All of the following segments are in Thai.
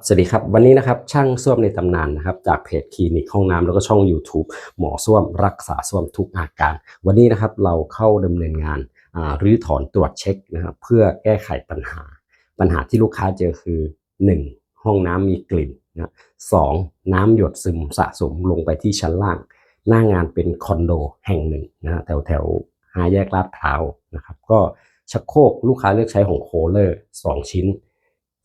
สวัสดีครับ วันนี้นะครับช่างส้วมในตำนานนะครับ จากเพจคลินิกห้องน้ำแล้วก็ช่อง YouTube หมอส้วมรักษาส้วมทุกอาการ วันนี้นะครับเราเข้าดำเนินงานรื้อถอนตรวจเช็คนะครับเพื่อแก้ไขปัญหา ปัญหาที่ลูกค้าเจอคือ 1. ห้องน้ำมีกลิ่นนะสองน้ำหยดซึมสะสมลงไปที่ชั้นล่าง หน้างานเป็นคอนโดแห่งหนึ่งนะฮะแถวแถวห้าแยกลาดพร้าวนะครับก็ชักโครกลูกค้าเลือกใช้ของโคเลอร์สองชิ้น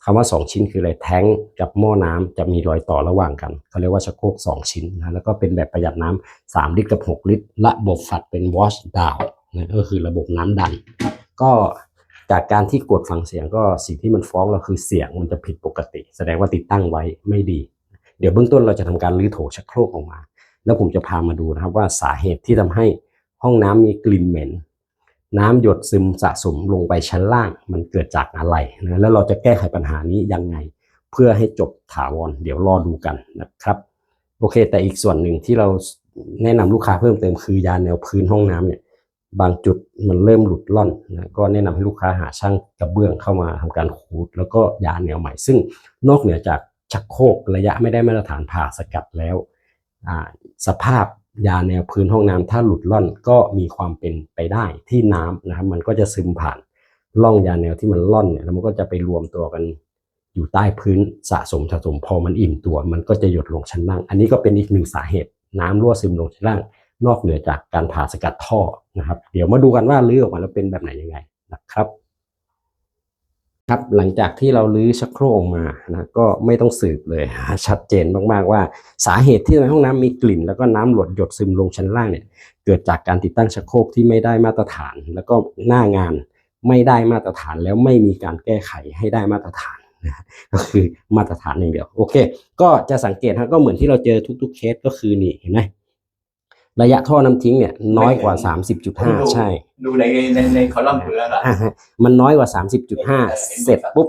คำว่า 2 ชิ้นคืออะไรแท้งกับหม้อน้ำจะมีรอยต่อระหว่างกันเขาเรียกว่าชักโครก2 ชิ้นนะแล้วก็เป็นแบบประหยัดน้ำ3ลิตรกับ 6 ลิตร ระบบฝัดเป็น wash down นะก็คือระบบน้ำดัน ก็จากการที่กดฟังเสียงก็สิ่งที่มันฟ้องเราคือเสียงมันจะผิดปกติ แสดงว่าติดตั้งไว้ไม่ดี เดี๋ยวเบื้องต้นเราจะทำการรื้อโถชักโครกออกมา แล้วผมจะพามาดูนะครับว่าสาเหตุที่ทำให้ห้องน้ำมีกลิ่นเหม็น น้ำหยดซึมสะสมลงไปชั้นล่างมันเกิดจากอะไรนะแล้วเราจะแก้ไขปัญหานี้ยังไง เพื่อให้จบถาวรเดี๋ยวรอดูกันนะครับโอเค แต่อีกส่วนหนึ่งที่เราแนะนำลูกค้าเพิ่มเติมคือยาแนวพื้นห้องน้ำเนี่ยบางจุดมันเริ่มหลุดล่อนนะก็แนะนำให้ลูกค้าหาช่างกระเบื้องเข้ามาทำการขูด แล้วก็ยาแนวใหม่ ซึ่งนอกเหนือจากชักโครกระยะไม่ได้มาตรฐานผ่าสกัดแล้วสภาพ ยาแนวพื้นห้องน้ำถ้าหลุดล่อนก็มีความเป็นไปได้ที่น้ำนะครับ มันก็จะซึมผ่านร่องยาแนวที่มันล่อนเนี่ยแล้วมันก็จะไปรวมตัวกันอยู่ใต้พื้นสะสมสะสมพอมันอิ่มตัว มันก็จะหยดลงชั้นล่าง อันนี้ก็เป็นอีกหนึ่งสาเหตุ น้ำรั่วซึมลงชั้นล่าง นอกเหนือจากการผ่าสกัดท่อนะครับ เดี๋ยวมาดูกันว่าลื้อออกมาแล้วเป็นแบบไหนยังไงนะครับ ครับหลังจากที่เราลื้อชักโครกออกมานะก็ไม่ต้องสืบเลยชัดเจนมากๆว่า สาเหตุที่ให้ห้องน้ำมีกลิ่น แล้วก็น้ำหลดหยดซึมลงชั้นล่างเนี่ยเกิดจากการติดตั้งชักโครกที่ไม่ได้มาตรฐาน แล้วก็หน้างานไม่ได้มาตรฐานแล้วไม่มีการแก้ไขให้ได้มาตรฐานนะก็คือมาตรฐานอย่างเดียวโอเค ก็จะสังเกตฮะก็เหมือนที่เราเจอทุกๆเคสก็คือนี่เห็นไหม ระยะท่อน้ำทิ้งเนี่ยน้อยกว่า 30.5 ใช่ ดูในในในคอลัมน์เพื่อนอะอ่าฮะมันน้อยกว่า 30.5 เสร็จปุ๊บ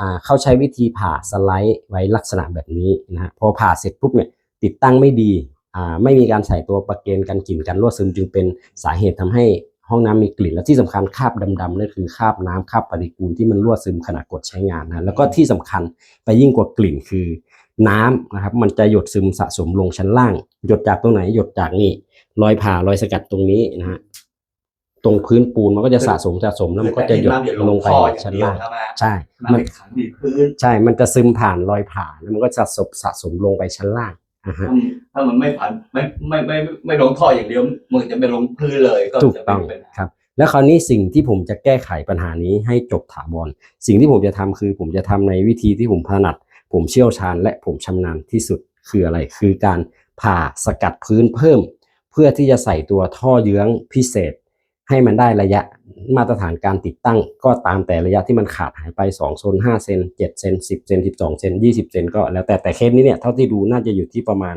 อ่าเขาใช้วิธีผ่าสไลด์ไว้ลักษณะแบบนี้นะฮะพอผ่าเสร็จปุ๊บเนี่ยติดตั้งไม่ดีอ่าไม่มีการใส่ตัวประเกนกันกลิ่นกันรั่วซึมจึงเป็นสาเหตุทำให้ห้องน้ำมีกลิ่น และที่สำคัญคราบดำๆนั่นคือคราบน้ำคราบปฏิกูลที่มันรั่วซึมขณะกดใช้งานนะแล้วก็ที่สำคัญไปยิ่งกว่ากลิ่นคือ น้ำนะครับ มันจะหยดซึมสะสมลงชั้นล่าง หยดจากตรงไหนหยดจากนี่รอยผ่ารอยสกัดตรงนี้นะฮะตรงพื้นปูนมันก็จะสะสมสะสมแล้วมันก็จะหยดลงไปชั้นล่างใช่ มัมันนขังดินพื้นใช่ มันจะซึมผ่านรอยผ่าแล้วมันก็สะสมสะสมลงไปชั้นล่างอ่าฮะถ้าถ้ามันไม่ผ่านไม่ไม่ไม่ไม่ไม่ลงท่ออย่างเดียวมันจะไม่ลงพื้นเลยก็ถูกจะต้องเป็นครับ แล้วคราวนี้สิ่งที่ผมจะแก้ไขปัญหานี้ให้จบถาวรสิ่งที่ผมจะทำคือผมจะทำในวิธีที่ผมถนัด ผมเชี่ยวชาญและผมชำนาญที่สุดคืออะไร คือการผ่าสกัดพื้นเพิ่ม เพื่อที่จะใส่ตัวท่อเยื้องพิเศษ ให้มันได้ระยะมาตรฐานการติดตั้ง ก็ตามแต่ระยะที่มันขาดหายไป2โซน5เซน7เซน10เซน12เซน20เซนก็แล้วแต่แต่เคสนี้เนี่ยเท่าที่ดูน่าจะอยู่ที่ประมาณ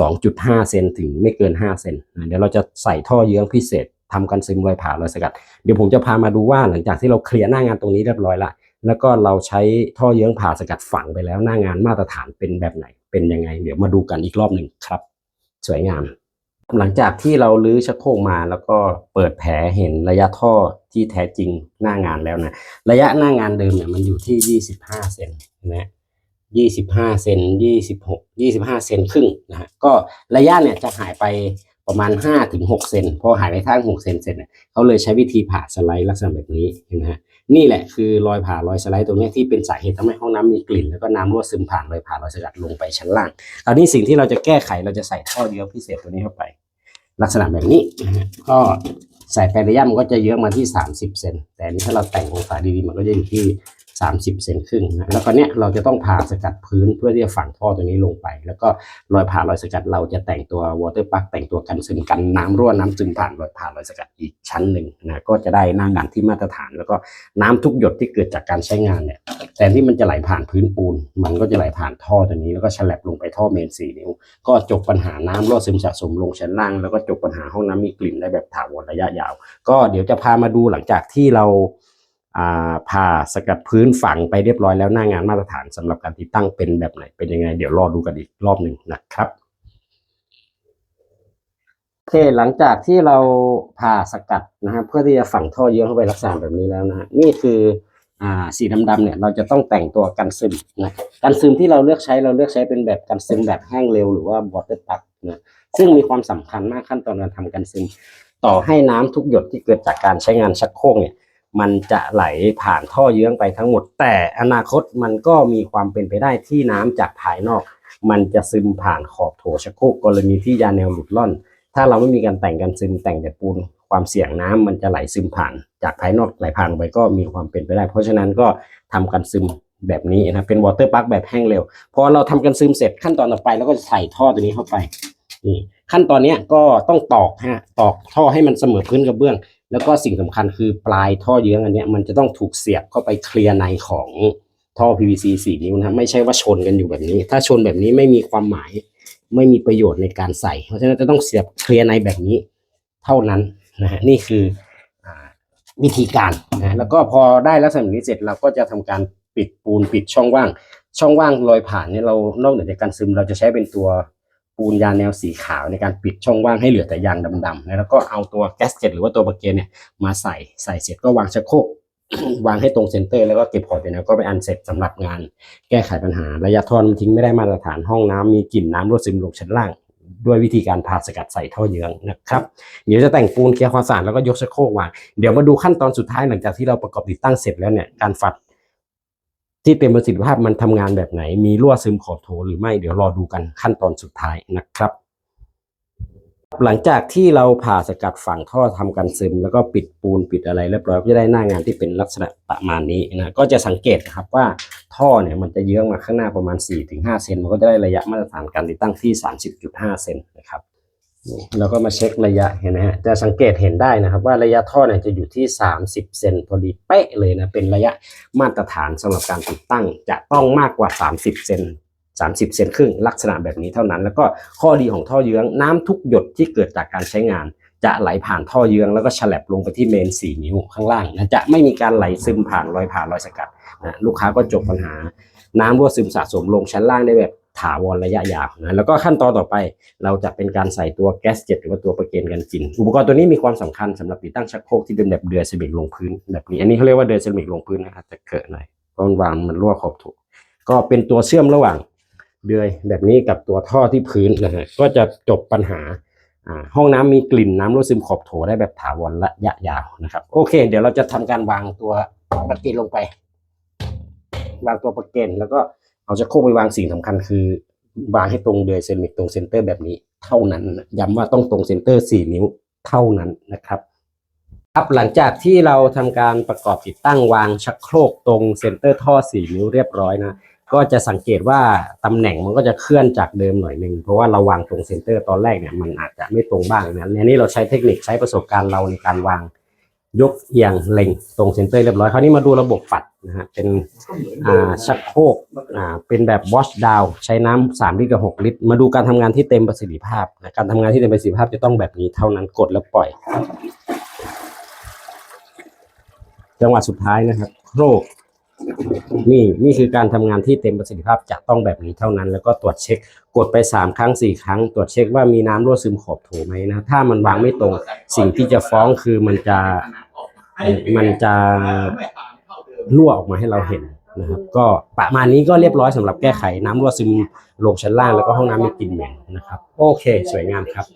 2.5 เซนถึงไม่เกิน 5 เซนเดี๋ยวเราจะใส่ท่อเยื้องพิเศษทำกันซึมรอยผ่ารอยสกัด เดี๋ยวผมจะพามาดูว่าหลังจากที่เราเคลียร์หน้างานตรงนี้เรียบร้อยละ แล้วก็เราใช้ท่อเยื้องผ่าสกัดฝังไปแล้วหน้างานมาตรฐานเป็นแบบไหน เป็นยังไง เดี๋ยวมาดูกันอีกรอบหนึ่งครับ สวยงาม หลังจากที่เราลื้อชักโครกมาแล้วก็เปิดแผลเห็นระยะท่อที่แท้จริงหน้างานแล้วนะ ระยะหน้างานเดิมเนี่ยมันอยู่ที่ 25 เซนนะ25 เซน26 25 เซนครึ่งนะฮะก็ระยะเนี่ยจะหายไป ประมาณ5ถึง6เซนพอหายไปทาง6เซนเสร็จเนี่ยเขาเลยใช้วิธีผ่าสไลด์ลักษณะแบบนี้นะฮะนี่แหละคือรอยผ่ารอยสไลด์ตรงนี้ที่เป็นสาเหตุทำให้ห้องน้ำมีกลิ่น แล้วก็น้ำรั่วซึมผ่านรอยผ่ารอยสกัดลงไปชั้นล่างคราวนี้สิ่งที่เราจะแก้ไขเราจะใส่ท่อเยื้อพิเศษตัวนี้เข้าไป ลักษณะแบบนี้ก็ใส่ไประยะมันก็จะเยอะมาที่ 30เซนแต่นนี้ถ้าเราแต่งองศาดีๆมันก็จะอยู่ที่ 30เซนครึ่งนะแล้วก็เนี้ยเราจะต้องผ่าสกัดพื้นเพื่อที่จะฝังท่อตัวนี้ลงไป แล้วก็รอยผ่ารอยสกัดเราจะแต่งตัววอเตอร์ปักแต่งตัวกันซึมกันน้ำรั่วน้ำซึมผ่านรอยผ่ารอยสกัดอีกชั้นหนึ่งนะก็จะได้หน้างานที่มาตรฐาน แล้วก็น้ำทุกหยดที่เกิดจากการใช้งานเนี่ยแทนที่มันจะไหลผ่านพื้นปูน มันก็จะไหลผ่านท่อตัวนี้ แล้วก็ฉลับลงไปท่อเมนสี่นิ้วก็จบปัญหาน้ำรั่วซึมสะสมลงชั้นล่าง แล้วก็จบปัญหาห้องน้ำมีกลิ่นได้แบบถาวรระยะยาว ก็เดี๋ยวจะพามาดูหลังจากที่เรา ผ่าสกัดพื้นฝังไปเรียบร้อยแล้วหน้างานมาตรฐานสำหรับการติดตั้งเป็นแบบไหนเป็นยังไง เดี๋ยวรอดูกันอีกรอบหนึ่งนะครับโอเคหลังจากที่เราผ่าสกัดนะฮะเพื่อที่จะฝังท่อเยื้อเข้าไปลักษณะแบบนี้แล้วนะฮะนี่คืออ่าสีดำๆเนี่ยเราจะต้องแต่งตัวกันซึมนะกันซึมที่เราเลือกใช้เราเลือกใช้เป็นแบบกันซึมแบบแห้งเร็วหรือว่า water p a c นะซึ่งมีความสำคัญมากขั้นตอนการทำกันซึม ต่อให้น้ำทุกหยดที่เกิดจากการใช้งานชักโครกเนี่ย มันจะไหลผ่านท่อเยื้องไปทั้งหมด แต่อนาคตมันก็มีความเป็นไปได้ที่น้ำจากภายนอก มันจะซึมผ่านขอบโถชักโครกกรณีที่ยาแนวหลุดล่อน ถ้าเราไม่มีการแต่งกันซึมแต่งแต่ปูนความเสี่ยงน้ำมันจะไหลซึมผ่าน จากภายนอกไหลผ่านไปก็มีความเป็นไปได้ เพราะฉะนั้นก็ทำกันซึมแบบนี้นะเป็นวอเตอร์ปาร์คแบบแห้งเร็วพอเราทำกันซึมเสร็จขั้นตอนต่อไปแล้วก็จะใส่ท่อตัวนี้เข้าไปนี่ขั้นตอนนี้ก็ต้องตอกฮะตอกท่อให้มันเสมอพื้นกระเบื้อง แล้วก็สิ่งสำคัญคือปลายท่อเยื้องอันเนี้ยมันจะต้องถูกเสียบเข้าไปเคลียร์ในของท่อ PVC 4 นิ้วนะไม่ใช่ว่าชนกันอยู่แบบนี้ ถ้าชนแบบนี้ไม่มีความหมายไม่มีประโยชน์ในการใส่ เพราะฉะนั้นจะต้องเสียบเคลียร์ในแบบนี้เท่านั้นนะฮะนี่คือวิธีการนะแล้วก็พอได้ลักษณะนี้เสร็จเราก็จะทำการปิดปูนปิดช่องว่าง ช่องว่างรอยผ่านเนี่ยเรานอกเหนือจากการซึมเราจะใช้เป็นตัว ปูนยาแนวสีขาวในการปิดช่องว่างให้เหลือแต่ยางดำๆแล้วก็เอาตัวแกสเจ็ตหรือว่าตัวประเกนเนี่ยมาใส่ใส่เสร็จก็วางชักโครกวางให้ตรงเซนเตอร์แล้วก็เก็บพอร์ตไปแล้วก็ไปอันเสร็จสำหรับงานแก้ไขปัญหา ระยะท่อมันทิ้งไม่ได้มาตรฐานห้องน้ำมีกลิ่นน้ำรั่วซึมลงชั้นล่าง ด้วยวิธีการผ่าสกัดใส่ท่อเยื้องนะครับเดี๋ยวจะแต่งปูนเคลียร์ความสะอาดแล้วก็ยกชักโครกวางเดี๋ยวมาดูขั้นตอนสุดท้ายหลังจากที่เราประกอบติดตั้งเสร็จแล้วเนี่ยการฝัด ที่เต็มประสิทธิภาพมันทำงานแบบไหน มีรั่วซึมขอบโถหรือไม่เดี๋ยวรอดูกันขั้นตอนสุดท้ายนะครับ หลังจากที่เราผ่าสกัดฝั่งท่อทำการซึม แล้วก็ปิดปูนปิดอะไรเรียบร้อยก็จะได้หน้างานที่เป็นลักษณะประมาณนี้นะก็จะสังเกตนะครับว่าท่อเนี่ยมันจะเยื้องมาข้างหน้าประมาณ 4-5 เซนมันก็จะได้ระยะมาตรฐานการติดตั้งที่ 30.5 เซนนะครับ นี่เราก็มาเช็คระยะเห็นไหมฮะจะสังเกตเห็นได้นะครับ ว่าระยะท่อเนี่ยจะอยู่ที่ 30 เซนพอดีเป๊ะเลยนะเป็นระยะมาตรฐานสำหรับการติดตั้ง จะต้องมากกว่า 30 เซน30 เซนครึ่งลักษณะแบบนี้เท่านั้น แล้วก็ข้อดีของท่อเยื้องน้ำทุกหยดที่เกิดจากการใช้งาน จะไหลผ่านท่อเยื้องแล้วก็ฉลับลงไปที่เมน 4 นิ้วข้างล่างนะจะไม่มีการไหลซึมผ่านรอยผ่านรอยสกัดนะลูกค้าก็จบปัญหา น้ำรั่วซึมสะสมลงชั้นล่างได้แบบ ถาวรระยะยาวนะแล้วก็ขั้นตอนต่อไปเราจะเป็นการใส่ตัวแก๊สเจ็ตหรือว่าตัวประเกนกันกิน อุปกรณ์ตัวนี้มีความสำคัญสำหรับติดตั้งชักโครกที่เป็นแบบเดือยเซรามิกลงพื้นแบบนี้ อันนี้เขาเรียกว่าเดือยเซรามิกลงพื้นนะครับจะเกิดหน่อยเพราะมันวางมันรั่วขอบถูก ก็เป็นตัวเชื่อมระหว่างเดือยแบบนี้กับตัวท่อที่พื้นนะฮะก็จะจบปัญหาห้องน้ำมีกลิ่นน้ำรั่วซึมขอบโถได้แบบถาวรระยะยาวนะครับ โอเค เดี๋ยวเราจะทำการวางตัวประเกนลงไป วางตัวประเกนแล้วก็ เอาจะโคกไปวางสิ่งสำคัญคือ วางให้ตรงเดือยเซรามิกตรงเซนเตอร์แบบนี้เท่านั้น ย้ำว่าต้องตรงเซนเตอร์ 4 นิ้วเท่านั้นนะครับครับหลังจากที่เราทำการประกอบติดตั้งวางชักโครกตรงเซนเตอร์ท่อ 4 นิ้วเรียบร้อยนะก็จะสังเกตว่าตำแหน่งมันก็จะเคลื่อนจากเดิมหน่อยหนึ่งเพราะว่าเราวางตรงเซนเตอร์ตอนแรกเนี่ยมันอาจจะไม่ตรงบ้างนะในนี้เราใช้เทคนิคใช้ประสบการณ์เราในการวาง ยกเอียงเล็งตรงเซนเตอร์เรียบร้อยคราวนี้มาดูระบบปัดนะฮะเป็นอ่าชักโครกอ่าเป็นแบบ wash down ใช้น้ำ3ลิตรกับ6ลิตร มาดูการทำงานที่เต็มประสิทธิภาพนะการทำงานที่เต็มประสิทธิภาพจะต้องแบบนี้เท่านั้นกดแล้วปล่อย จังหวะสุดท้ายนะครับโครกนี่นี่คือการทำงานที่เต็มประสิทธิภาพจะต้องแบบนี้เท่านั้น แล้วก็ตรวจเช็คกดไป 3 ครั้ง 4 ครั้ง ตรวจเช็คว่ามีน้ำรั่วซึมขอบโถไหมนะ ถ้ามันวางไม่ตรง สิ่งที่จะฟ้องคือมันจะ มันจะรั่วออกมาให้เราเห็นนะครับ ก็ประมาณนี้ก็เรียบร้อยสำหรับแก้ไขน้ำรั่วซึมลงชั้นล่างแล้วก็ห้องน้ำมีกลิ่นเหม็นนะครับ โอเค สวยงามครับ